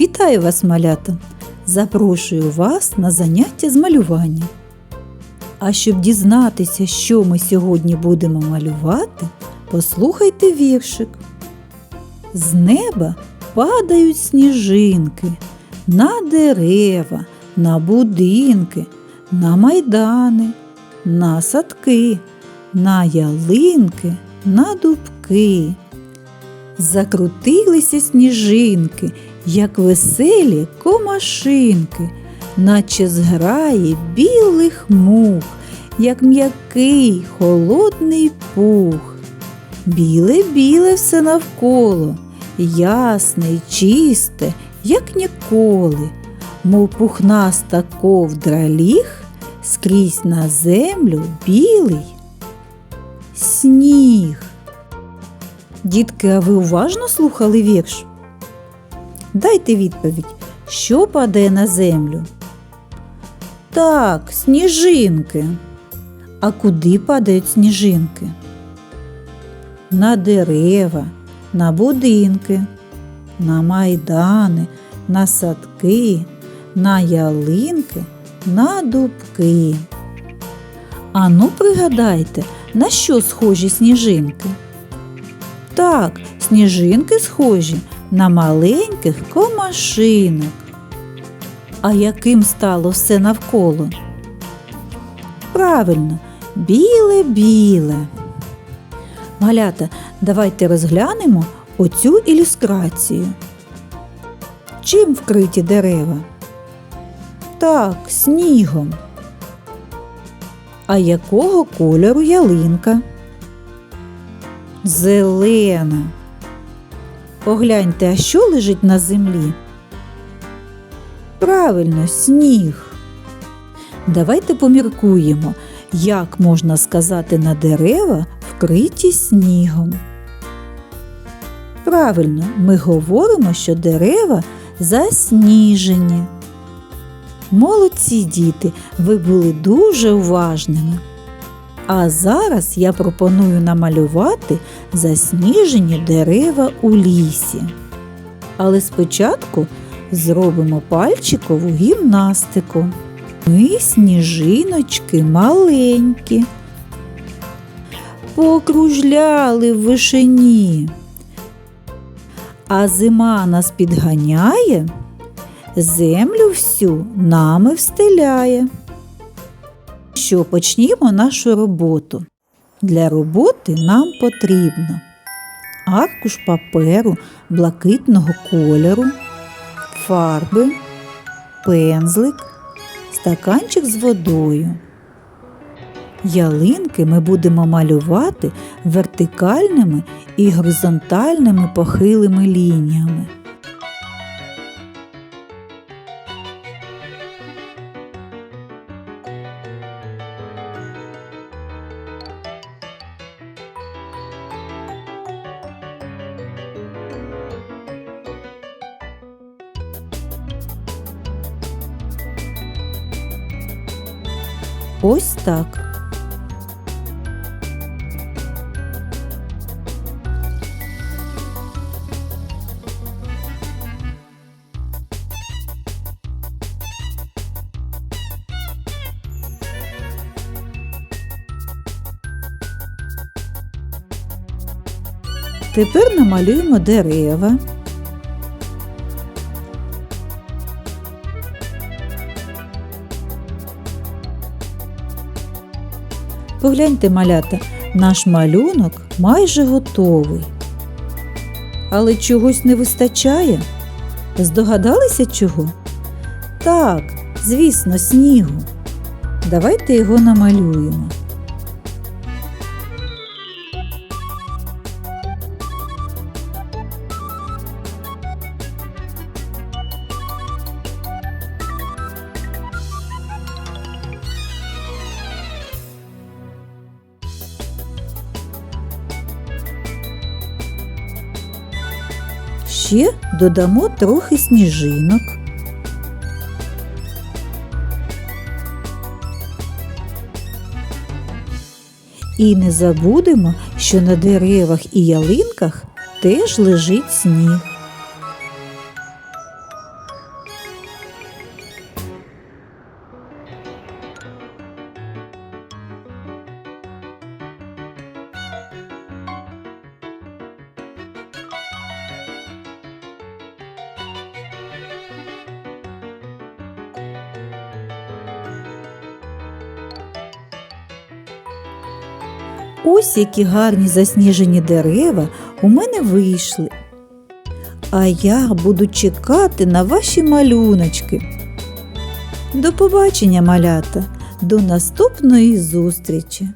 Вітаю вас, малята! Запрошую вас на заняття з малювання. А щоб дізнатися, що ми сьогодні будемо малювати, послухайте віршик. З неба падають сніжинки на дерева, на будинки, на майдани, на садки, на ялинки, на дубки. Закрутилися сніжинки, як веселі комашинки, наче зграє білих мух, як м'який холодний пух. Біле-біле все навколо, ясне й чисте, як ніколи, мов пухнаста ковдра ліг, скрізь на землю білий сніг. Дітки, а ви уважно слухали вірш? Дайте відповідь, що падає на землю? Так, сніжинки. А куди падають сніжинки? На дерева, на будинки, на майдани, на садки, на ялинки, на дубки. Ану, пригадайте, на що схожі сніжинки? Так, сніжинки схожі на маленьких комашинок. А яким стало все навколо? Правильно, біле-біле. Малята, давайте розглянемо оцю ілюстрацію. Чим вкриті дерева? Так, снігом. А якого кольору ялинка? Зелена. Погляньте, а що лежить на землі? Правильно, сніг. Давайте поміркуємо, як можна сказати на дерева, вкриті снігом. Правильно, ми говоримо, що дерева засніжені. Молодці діти, ви були дуже уважними. А зараз я пропоную намалювати засніжені дерева у лісі. Але спочатку зробимо пальчикову гімнастику. Ми сніжиночки маленькі. Покружляли в вишині. А зима нас підганяє, землю всю нами встиляє що почнімо нашу роботу. Для роботи нам потрібно аркуш паперу блакитного кольору, фарби, пензлик, стаканчик з водою. Ялинки ми будемо малювати вертикальними і горизонтальними похилими лініями. Ось так. Тепер намалюємо дерева. Погляньте, малята, наш малюнок майже готовий. Але чогось не вистачає? Здогадалися чого? Так, звісно, снігу. Давайте його намалюємо. Ще додамо трохи сніжинок. І не забудемо, що на деревах і ялинках теж лежить сніг. Ось які гарні засніжені дерева у мене вийшли. А я буду чекати на ваші малюночки. До побачення, малята, до наступної зустрічі!